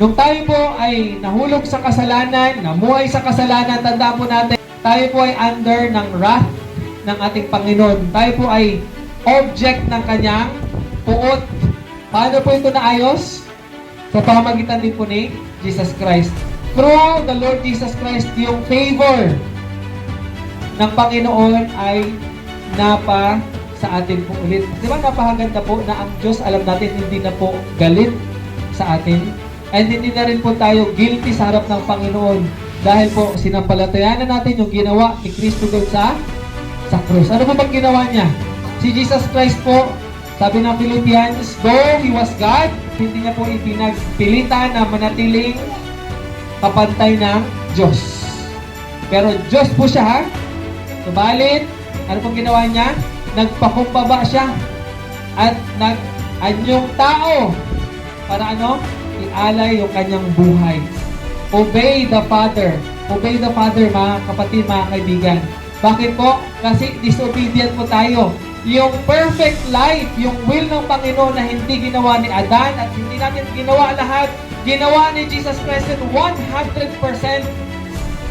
Nung tayo po ay nahulog sa kasalanan, namuhay sa kasalanan, tandaan po natin, tayo po ay under ng wrath ng ating Panginoon. Tayo po ay object ng kanyang puot. Paano po ito naayos? Sa pamagitan din po ni Jesus Christ. Through the Lord Jesus Christ, yung favor ng Panginoon ay napa sa atin po ulit. Di ba napakaganda po na ang Diyos, alam natin, hindi na po galit sa atin. And hindi na rin po tayo guilty sa harap ng Panginoon. Dahil po, sinampalatayanan natin yung ginawa ni Kristo doon sa sa krus. Ano po bang ginawa niya? Si Jesus Christ po, sabi ng Philippians, though He was God, hindi niya po ipinagpilitan na manatiling kapantay ng Diyos. Pero Diyos po siya ha. Subalit, ano pong ginawa niya? Nagpakumbaba siya. At nag-anyong tao. Para ano? Ialay yung kanyang buhay. Obey the Father. Obey the Father, mga kapatid, mga kaibigan. Bakit po? Kasi disobedient po tayo. Yung perfect life, yung will ng Panginoon na hindi ginawa ni Adan at hindi natin ginawa lahat, ginawa ni Jesus Christ at 100%.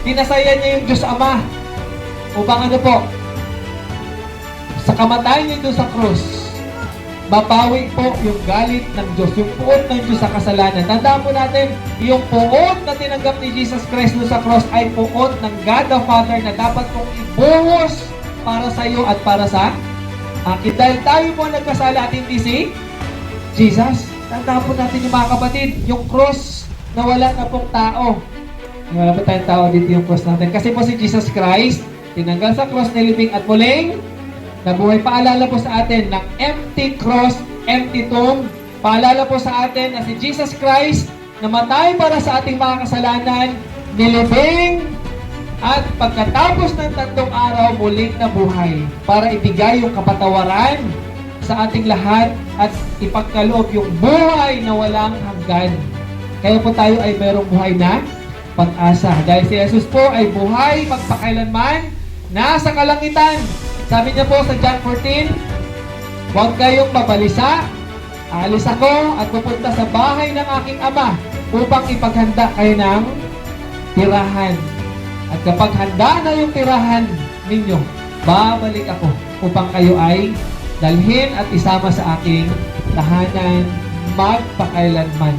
Dinasaya niya yung Diyos Ama. Upang ano po? Sa kamatayan niya doon sa krus, mapawi po yung galit ng Diyos, yung puot ng Diyos sa kasalanan. Tandaan po natin, yung puot na tinanggap ni Jesus Christ sa cross ay puot ng God the Father na dapat pong ibuhos para sa iyo at para sa akin. Dahil tayo po ang nagkasala at hindi si Jesus. Tandaan po natin yung mga kapatid, yung cross na wala na pong tao. Wala po tayong tao dito yung cross natin. Kasi po si Jesus Christ, tinanggal sa cross, nilibing at muling Nabuhay, paalala po sa atin ng empty cross, empty tomb. Paalala po sa atin na si Jesus Christ namatay para sa ating mga kasalanan, nilibing, at pagkatapos ng tatlong araw, muling nabuhay para ibigay yung kapatawaran sa ating lahat at ipagkaloob yung buhay na walang hanggan. Kaya po tayo ay mayroong buhay na pag-asa. Dahil si Jesus po ay buhay magpakailanman, nasa kalangitan. Sabi niya po sa John 14, Huwag kayong mabalisa. Alis ako at pupunta sa bahay ng aking ama upang ipaghanda kayo ng tirahan. At kapag handa na yung tirahan ninyo, babalik ako upang kayo ay dalhin at isama sa aking tahanan magpakailanman.